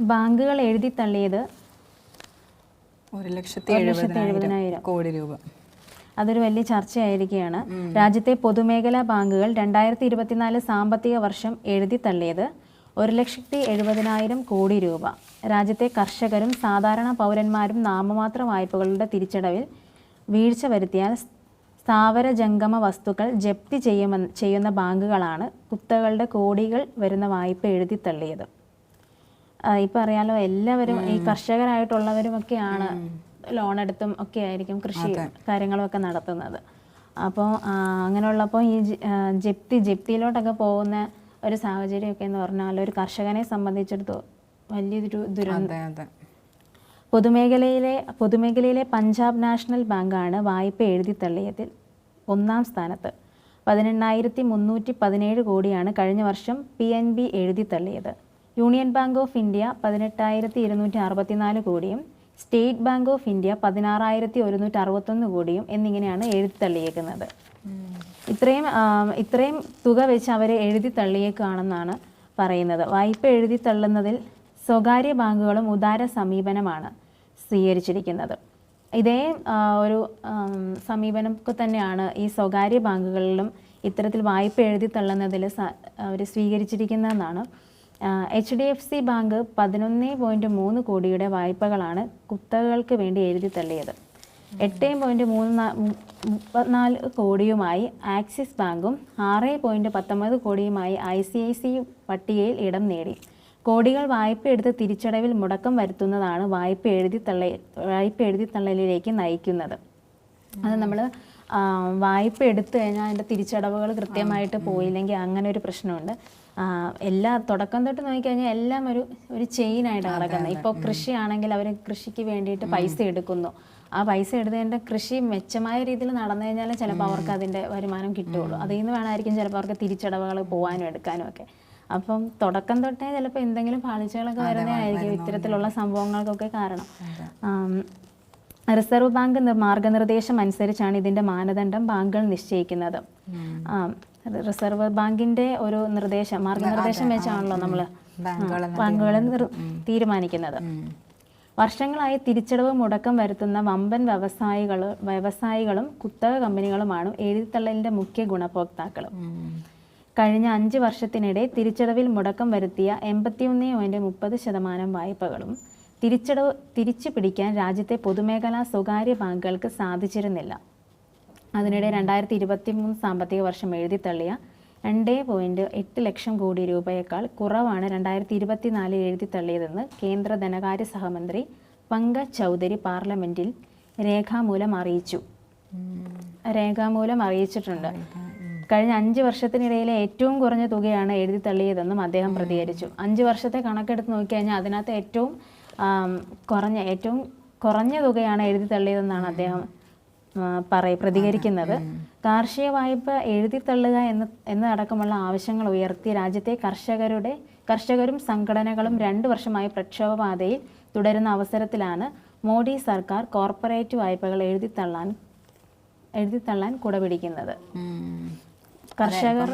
ബാങ്കുകൾ എഴുതി തള്ളിയത് ഒരു ലക്ഷത്തി എഴുപതിനായിരം കോടി രൂപ. അതൊരു വലിയ ചർച്ചയായിരിക്കുകയാണ്. രാജ്യത്തെ പൊതുമേഖലാ ബാങ്കുകൾ രണ്ടായിരത്തി ഇരുപത്തിനാല് സാമ്പത്തിക വർഷം എഴുതി തള്ളിയത് ഒരു ലക്ഷത്തി എഴുപതിനായിരം കോടി രൂപ. രാജ്യത്തെ കർഷകരും സാധാരണ പൗരന്മാരും നാമമാത്ര വായ്പകളുടെ തിരിച്ചടവിൽ വീഴ്ച വരുത്തിയാൽ സ്ഥാവര ജംഗമ വസ്തുക്കൾ ജപ്തി ചെയ്യുമെന്ന് ചെയ്യുന്ന ബാങ്കുകളാണ് കുത്തകളുടെ കോടികൾ വരുന്ന വായ്പ എഴുതി തള്ളിയത്. ഇപ്പം അറിയാലോ എല്ലാവരും ഈ കർഷകരായിട്ടുള്ളവരും ഒക്കെയാണ് ലോൺ എടുത്തും ഒക്കെ ആയിരിക്കും കൃഷി കാര്യങ്ങളൊക്കെ നടത്തുന്നത്. അപ്പോൾ അങ്ങനെയുള്ളപ്പോൾ ഈ ജപ്തി ജപ്തിയിലോട്ടൊക്കെ പോകുന്ന ഒരു സാഹചര്യമൊക്കെ എന്ന് പറഞ്ഞാൽ ഒരു കർഷകനെ സംബന്ധിച്ചിടത്തോളം വലിയൊരു ദുരന്തം പൊതുമേഖലയിലെ പൊതുമേഖലയിലെ പഞ്ചാബ് നാഷണൽ ബാങ്കാണ് വായ്പ എഴുതി തള്ളിയതിൽ ഒന്നാം സ്ഥാനത്ത്. പതിനെണ്ണായിരത്തി മുന്നൂറ്റി പതിനേഴ് കോടിയാണ് കഴിഞ്ഞ വർഷം പി എൻ ബി എഴുതി തള്ളിയത്. യൂണിയൻ ബാങ്ക് ഓഫ് ഇന്ത്യ പതിനെട്ടായിരത്തി ഇരുന്നൂറ്റി അറുപത്തിനാല് കോടിയും സ്റ്റേറ്റ് ബാങ്ക് ഓഫ് ഇന്ത്യ പതിനാറായിരത്തി ഒരുന്നൂറ്റി അറുപത്തൊന്ന് കോടിയും എന്നിങ്ങനെയാണ് എഴുതി തള്ളിയേക്കുന്നത് ഇത്രയും ഇത്രയും തുക വെച്ച് അവരെ എഴുതി തള്ളിയേക്കാണെന്നാണ് പറയുന്നത്. വായ്പ എഴുതി തള്ളുന്നതിൽ സ്വകാര്യ ബാങ്കുകളും ഉദാര സമീപനമാണ് സ്വീകരിച്ചിരിക്കുന്നത്. ഇതേ ഒരു സമീപനമൊക്കെ തന്നെയാണ് ഈ സ്വകാര്യ ബാങ്കുകളിലും ഇത്തരത്തിൽ വായ്പ എഴുതി തള്ളുന്നതിൽ അവർ സ്വീകരിച്ചിരിക്കുന്നതെന്നാണ് H D F C bank പതിനൊന്ന് പോയിന്റ് മൂന്ന് കോടിയുടെ വായ്പകളാണ് കുത്തകകൾക്ക് വേണ്ടി എഴുതി തള്ളിയത്. എട്ട് പോയിന്റ് മൂന്ന് മുപ്പത്തിനാല് കോടിയുമായി ആക്സിസ് ബാങ്കും ആറ് പോയിന്റ് പത്തൊമ്പത് കോടിയുമായി ഐ സി ഐ സി പട്ടികയിൽ ഇടം നേടി. കോടികൾ വായ്പ എടുത്ത് തിരിച്ചടവിൽ മുടക്കം വരുത്തുന്നതാണ് വായ്പ എഴുതി തള്ള വായ്പ എഴുതി തള്ളലിലേക്ക് നയിക്കുന്നത്. അത് നമ്മൾ വായ്പ എടുത്തു കഴിഞ്ഞാൽ അതിന്റെ തിരിച്ചടവുകൾ കൃത്യമായിട്ട് പോയില്ലെങ്കിൽ അങ്ങനെ ഒരു പ്രശ്നമുണ്ട്. എല്ലാ തുടക്കം തൊട്ട് നോക്കിക്കഴിഞ്ഞാൽ എല്ലാം ഒരു ഒരു ചെയിനായിട്ട് നടക്കുന്നത്. ഇപ്പോൾ കൃഷിയാണെങ്കിൽ അവർ കൃഷിക്ക് വേണ്ടിയിട്ട് പൈസ എടുക്കുന്നു. ആ പൈസ എടുത്തതിന്റെ കൃഷി മെച്ചമായ രീതിയിൽ നടന്നു കഴിഞ്ഞാൽ ചിലപ്പോൾ അവർക്ക് അതിന്റെ വരുമാനം കിട്ടുകയുള്ളൂ. അതിൽ നിന്ന് വേണമായിരിക്കും ചിലപ്പോൾ അവർക്ക് തിരിച്ചടവുകൾ പോകാനും എടുക്കാനും ഒക്കെ. അപ്പം തുടക്കം തൊട്ടേ ചിലപ്പോൾ എന്തെങ്കിലും പാളിച്ചകളൊക്കെ വരുന്നതായിരിക്കും ഇത്തരത്തിലുള്ള സംഭവങ്ങൾക്കൊക്കെ കാരണം. റിസർവ് ബാങ്ക് മാർഗനിർദ്ദേശം അനുസരിച്ചാണ് ഇതിന്റെ മാനദണ്ഡം ബാങ്കുകൾ നിശ്ചയിക്കുന്നത്. റിസർവ് ബാങ്കിന്റെ ഒരു നിർദ്ദേശം മാർഗനിർദ്ദേശം വെച്ചാണല്ലോ നമ്മൾ ബാങ്കുകളെ തീരുമാനിക്കുന്നത്. വർഷങ്ങളായി തിരിച്ചടവ് മുടക്കം വരുത്തുന്ന വമ്പൻ വ്യവസായികൾ വ്യവസായികളും കുത്തക കമ്പനികളുമാണ് എഴുതിത്തള്ളലിന്റെ മുഖ്യ ഗുണഭോക്താക്കളും. കഴിഞ്ഞ അഞ്ച് വർഷത്തിനിടെ തിരിച്ചടവിൽ മുടക്കം വരുത്തിയ എൺപത്തിയൊന്ന് പോയിന്റ് മുപ്പത് ശതമാനം വായ്പകളും തിരിച്ചടവ് തിരിച്ചു പിടിക്കാൻ രാജ്യത്തെ പൊതുമേഖലാ സ്വകാര്യ ബാങ്കുകൾക്ക് സാധിച്ചിരുന്നില്ല. അതിനിടെ രണ്ടായിരത്തി ഇരുപത്തി മൂന്ന് സാമ്പത്തിക വർഷം എഴുതി തള്ളിയ രണ്ട് പോയിന്റ് എട്ട് ലക്ഷം കോടി രൂപയേക്കാൾ കുറവാണ് രണ്ടായിരത്തി ഇരുപത്തിനാലിൽ എഴുതി തള്ളിയതെന്ന് കേന്ദ്ര ധനകാര്യ സഹമന്ത്രി പങ്കജ് ചൗധരി പാർലമെന്റിൽ രേഖാമൂലം അറിയിച്ചു. രേഖാമൂലം അറിയിച്ചിട്ടുണ്ട്. കഴിഞ്ഞ അഞ്ച് വർഷത്തിനിടയിലെ ഏറ്റവും കുറഞ്ഞ തുകയാണ് എഴുതി തള്ളിയതെന്നും അദ്ദേഹം പ്രതികരിച്ചു. അഞ്ച് വർഷത്തെ കണക്കെടുത്ത് നോക്കിക്കഴിഞ്ഞാൽ അതിനകത്ത് ഏറ്റവും കുറഞ്ഞ ഏറ്റവും കുറഞ്ഞ തുകയാണ് എഴുതി തള്ളിയതെന്നാണ് അദ്ദേഹം പറയ പ്രതികരിക്കുന്നത്. കാർഷിക വായ്പ എഴുതി തള്ളുക എന്ന് എന്നതടക്കമുള്ള ആവശ്യങ്ങൾ ഉയർത്തി രാജ്യത്തെ കർഷകരുടെ കർഷകരും സംഘടനകളും രണ്ട് വർഷമായി പ്രക്ഷോഭപാതയിൽ തുടരുന്ന അവസരത്തിലാണ് മോഡി സർക്കാർ കോർപ്പറേറ്റ് വായ്പകൾ എഴുതി തള്ളാൻ എഴുതി തള്ളാൻ കുടപിടിക്കുന്നത്. കർഷകർ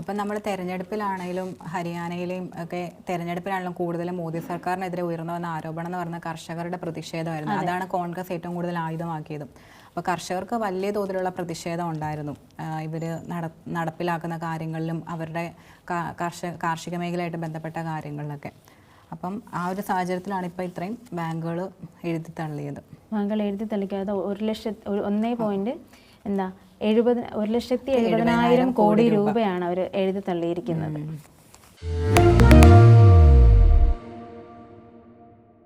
ഇപ്പം നമ്മൾ തെരഞ്ഞെടുപ്പിലാണെങ്കിലും ഹരിയാനയിലെയും ഒക്കെ തെരഞ്ഞെടുപ്പിലാണെങ്കിലും കൂടുതലും മോദി സർക്കാരിനെതിരെ ഉയർന്നു വന്ന ആരോപണം എന്ന് പറഞ്ഞ കർഷകരുടെ പ്രതിഷേധമായിരുന്നു. അതാണ് കോൺഗ്രസ് ഏറ്റവും കൂടുതൽ ആയുധമാക്കിയതും. അപ്പോൾ കർഷകർക്ക് വലിയ തോതിലുള്ള പ്രതിഷേധം ഉണ്ടായിരുന്നു. ഇവർ നട നടപ്പിലാക്കുന്ന കാര്യങ്ങളിലും അവരുടെ കർഷക കാർഷിക മേഖലയായിട്ട് ബന്ധപ്പെട്ട കാര്യങ്ങളിലൊക്കെ. അപ്പം ആ ഒരു സാഹചര്യത്തിലാണ് ഇപ്പോൾ ഇത്രയും ബാങ്കുകൾ എഴുതി തള്ളിയത്. ബാങ്കുകൾ എഴുതി തള്ളിക്കാതെ ഒരു ലക്ഷത്തി ഒന്നേ പോയിന്റ് എന്താ എഴുപത് ഒരു ലക്ഷത്തി എഴുപതിനായിരം കോടി രൂപയാണ് അവർ എഴുതി തള്ളിയിരിക്കുന്നത്.